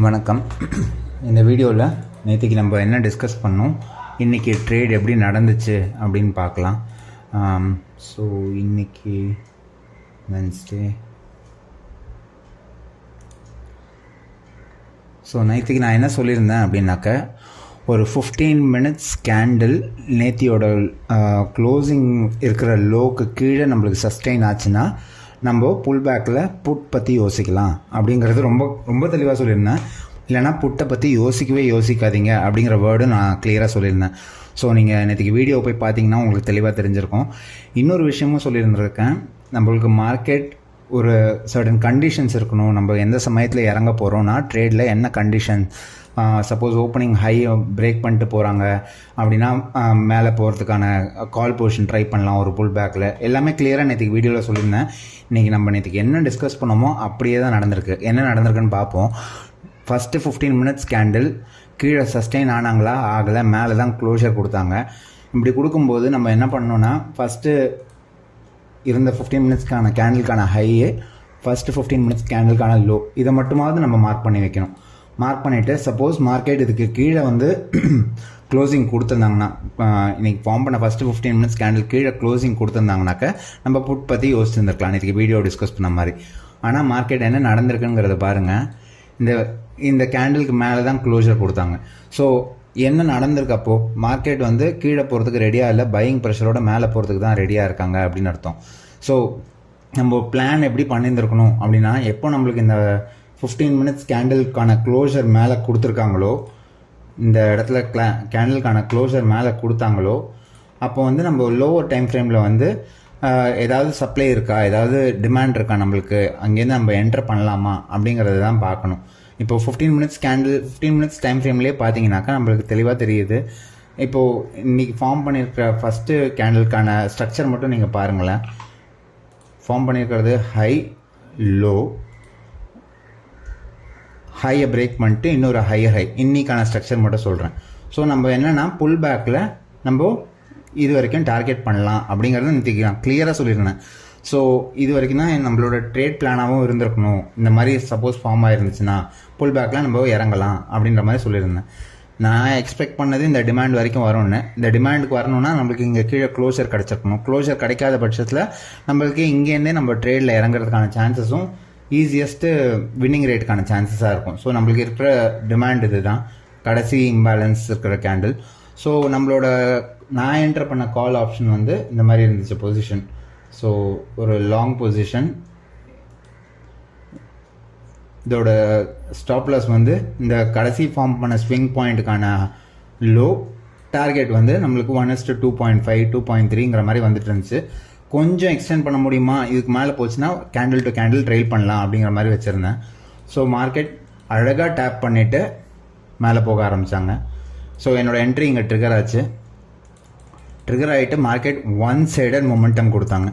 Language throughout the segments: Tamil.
வணக்கம். இந்த வீடியோவில் நேற்றுக்கு நம்ம என்ன டிஸ்கஸ் பண்ணோம்? இன்றைக்கி ட்ரேட் எப்படி நடந்துச்சு அப்படின்னு பார்க்கலாம். ஸோ இன்னைக்கு வென்ஸ்டே ஸோ நேற்றுக்கு நான் என்ன சொல்லியிருந்தேன் அப்படின்னாக்க ஒரு ஃபிஃப்டீன் மினிட்ஸ் கேண்டில் நேத்தியோட க்ளோசிங் இருக்கிற லோக்கு கீழே நம்மளுக்கு சஸ்டெயின் ஆச்சுன்னா நம்ம புல் பேக்கில் புட் பற்றி யோசிக்கலாம். அப்படிங்கிறது ரொம்ப ரொம்ப தெளிவாக சொல்லியிருந்தேன். இல்லைனா புட்டை பற்றி யோசிக்கவே யோசிக்காதீங்க அப்படிங்கிற வேர்டு நான் கிளியராக சொல்லியிருந்தேன். ஸோ நீங்கள் நேற்றுக்கு வீடியோ போய் பார்த்தீங்கன்னா உங்களுக்கு தெளிவாக தெரிஞ்சிருக்கும். இன்னொரு விஷயமும் சொல்லியிருந்திருக்கேன். நம்மளுக்கு மார்க்கெட் ஒரு சர்டன் கண்டிஷன்ஸ் இருக்கணும். நம்ம எந்த சமயத்தில் இறங்க போகிறோம்னா ட்ரேடில் என்ன condition suppose opening high break பண்ணிட்டு போகிறாங்க அப்படின்னா மேலே போகிறதுக்கான கால் பொசிஷன் ட்ரை பண்ணலாம் ஒரு புல் பேக்கில் எல்லாமே கிளியராக நேற்றுக்கு வீடியோவில் சொல்லியிருந்தேன். இன்றைக்கி நம்ம நேற்றுக்கு என்ன டிஸ்கஸ் பண்ணோமோ அப்படியே தான் நடந்திருக்கு. என்ன நடந்திருக்குன்னு பார்ப்போம். ஃபஸ்ட்டு ஃபிஃப்டீன் மினிட்ஸ் கேண்டில் கீழே சஸ்டெயின் ஆனாங்களா ஆகலை. மேலே தான் க்ளோஷர் கொடுத்தாங்க. இப்படி கொடுக்கும்போது நம்ம என்ன பண்ணோன்னா ஃபஸ்ட்டு இருந்த ஃபிஃப்டீன் மினிட்ஸ்க்கான கேண்டிலுக்கான ஹையே ஃபஸ்ட்டு ஃபிஃப்டீன் மினிட்ஸ் கேண்டிலுக்கான லோ இதை மட்டுமாவது நம்ம மார்க் பண்ணி வைக்கணும். மார்க் பண்ணிவிட்டு சப்போஸ் மார்க்கெட் இதுக்கு கீழே வந்து க்ளோசிங் கொடுத்துருந்தாங்கன்னா இன்றைக்கி ஃபார்ம் பண்ண ஃபஸ்ட்டு ஃபிஃப்டீன் மினிட்ஸ் கேண்டில் கீழே க்ளோசிங் கொடுத்துருந்தாங்கனாக்க நம்ம புட் பற்றி யோசிச்சுருந்துருக்கலாம். இன்றைக்கி வீடியோ டிஸ்கஸ் பண்ண மாதிரி. ஆனால் மார்க்கெட் என்ன நடந்திருக்குங்கிறத பாருங்கள் இந்த இந்த கேண்டிலுக்கு மேலே தான் க்ளோஷர் கொடுத்தாங்க. ஸோ என்ன நடந்திருக்கப்போ மார்க்கெட் வந்து கீழே போகிறதுக்கு ரெடியாக இல்லை பையிங் ப்ரெஷரோட மேலே போகிறதுக்கு தான் ரெடியாக இருக்காங்க அப்படின்னு அர்த்தம். ஸோ நம்ம பிளான் எப்படி பண்ணியிருந்துருக்கணும் அப்படின்னா எப்போ நம்மளுக்கு இந்த ஃபிஃப்டீன் மினிட்ஸ் கேண்டிலுக்கான க்ளோஷர் மேலே கொடுத்துருக்காங்களோ இந்த இடத்துல கிளா கேண்டிலுக்கான க்ளோஷர் மேலே கொடுத்தாங்களோ அப்போ வந்து நம்ம லோவர் டைம் ஃப்ரேமில் வந்து ஏதாவது சப்ளை இருக்கா? ஏதாவது டிமாண்ட் இருக்கா நம்மளுக்கு? அங்கேருந்து நம்ம என்டர் பண்ணலாமா? அப்படிங்கிறத தான் பார்க்கணும். இப்போ fifteen minutes candle fifteen minutes time ஃப்ரேம்லேயே பார்த்தீங்கன்னாக்கா நம்மளுக்கு தெளிவாக தெரியுது. இப்போது இன்றைக்கி ஃபார்ம் பண்ணியிருக்கிற ஃபஸ்ட்டு கேண்டிலுக்கான ஸ்ட்ரக்சர் மட்டும் நீங்கள் பாருங்களேன். ஃபார்ம் பண்ணியிருக்கிறது ஹை லோ ஹையை பிரேக் பண்ணிட்டு இன்னொரு ஹையர் ஹை இன்றைக்கான ஸ்ட்ரக்சர் மட்டும் சொல்கிறேன் ஸோ நம்ம என்னென்னா புல் பேக்கில் நம்ம இது வரைக்கும் டார்கெட் பண்ணலாம் அப்படிங்கிறத நிறுத்திக்க நான் கிளியராக சொல்லியிருந்தேன் ஸோ இது வரைக்கும் தான் நம்மளோட ட்ரேட் பிளானாகவும் இருந்திருக்கணும். இந்த மாதிரி சப்போஸ் ஃபார்ம் ஆயிருந்துச்சுன்னா புல் பேக்லாம் நம்ம இறங்கலாம் அப்படின்ற மாதிரி சொல்லியிருந்தேன். நான் எக்ஸ்பெக்ட் பண்ணது இந்த டிமாண்ட் வரைக்கும் வரும்னு. இந்த டிமாண்டுக்கு வரணும்னா நம்மளுக்கு இங்கே கீழே க்ளோஷர் கிடச்சிருக்கணும். க்ளோஷர் கிடைக்காத பட்சத்தில் நம்மளுக்கு இங்கேருந்தே நம்ம ட்ரேடில் இறங்குறதுக்கான சான்சஸும் ஈஸியஸ்ட்டு வின்னிங் ரேட்டுக்கான சான்சஸாக இருக்கும். ஸோ நம்மளுக்கு இருக்கிற டிமாண்ட் இது தான் கடைசி இம்பேலன்ஸ் இருக்கிற கேண்டில் ஸோ நம்மளோட நான் என்டர் பண்ண கால் ஆப்ஷன் வந்து இந்த மாதிரி இருந்துச்சு பொசிஷன் ஸோ ஒரு லாங் பொசிஷன் இதோட ஸ்டாப்லஸ் வந்து இந்த கடைசி ஃபார்ம் பண்ண ஸ்விங் பாயிண்ட்டுக்கான லோ டார்கெட் வந்து நம்மளுக்கு one is two point five two point த்ரீங்கிற மாதிரி வந்துட்டு இருந்துச்சு. கொஞ்சம் எக்ஸ்டெண்ட் பண்ண முடியுமா? இதுக்கு மேலே போச்சுன்னா கேண்டில் டு கேண்டில் ட்ரெயில் பண்ணலாம் அப்படிங்கிற மாதிரி வச்சுருந்தேன். ஸோ மார்க்கெட் அழகாக டேப் பண்ணிவிட்டு மேலே போக ஆரம்பித்தாங்க ஸோ என்னோடய என்ட்ரி இங்கே ட்ரிகர் ஆச்சு. ட்ரிகர் ஆகிட்டு மார்க்கெட் ஒன் சைடட் மொமெண்டம் கொடுத்தாங்க.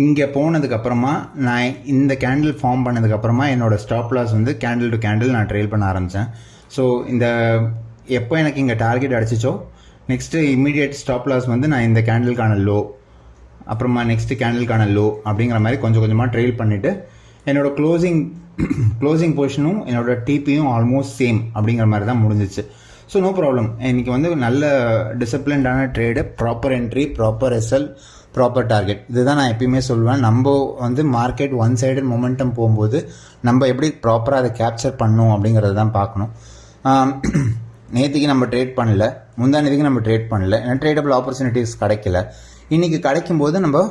இங்கே போனதுக்கப்புறமா நான் இந்த கேண்டில் ஃபார்ம் பண்ணதுக்கப்புறமா என்னோடய ஸ்டாப் லாஸ் வந்து கேண்டில் டு கேண்டில் நான் ட்ரெயில் பண்ண ஆரம்பித்தேன் ஸோ இந்த எப்போ எனக்கு இங்கே டார்கெட் அடிச்சிச்சோ நெக்ஸ்ட்டு இமீடியட் ஸ்டாப் லாஸ் வந்து நான் இந்த கேண்டிலுக்கான லோ அப்புறமா நெக்ஸ்ட்டு கேண்டிலுக்கான லோ அப்படிங்கிற மாதிரி கொஞ்சம் கொஞ்சமாக ட்ரெயில் பண்ணிவிட்டு என்னோடய க்ளோசிங் க்ளோசிங் பொசிஷனும் என்னோடய டிபியும் ஆல்மோஸ்ட் சேம் அப்படிங்கிற மாதிரி தான் முடிஞ்சிச்சு. ஸோ நோ ப்ராப்ளம் இன்றைக்கி வந்து நல்ல டிசிப்ளின்டான trade proper entry proper SL proper target இதுதான் நான் எப்பயுமே சொல்லுவேன் நம்ம வந்து மார்க்கெட் ஒன் சைடு மொமெண்டம் போகும்போது நம்ம எப்படி ப்ராப்பராக அதை கேப்சர் பண்ணும் அப்படிங்கிறத தான் பார்க்கணும். நேற்றுக்கு நம்ம ட்ரேட் பண்ணல. முந்தானதுக்கு நம்ம ட்ரேட் பண்ணல. ஏன்னா ட்ரேடபிள் ஆப்பர்ச்சுனிட்டிஸ் கிடைக்கல. இன்றைக்கி கிடைக்கும்போது நம்ம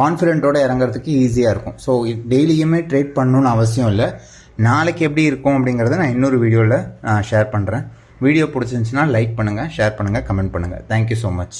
கான்ஃபிடென்ட்டோடு இறங்குறதுக்கு ஈஸியாக இருக்கும். ஸோ டெய்லியுமே ட்ரேட் பண்ணணும்னு அவசியம் இல்லை. நாளைக்கு எப்படி இருக்கும் அப்படிங்கிறத நான் இன்னொரு வீடியோவில் நான் ஷேர் பண்ணுறேன் வீடியோ பிடிச்சிருந்துச்சுன்னா லைக் பண்ணுங்கள் ஷேர் பண்ணுங்கள் கமெண்ட் பண்ணுங்கள் தேங்க்யூ ஸோ மச்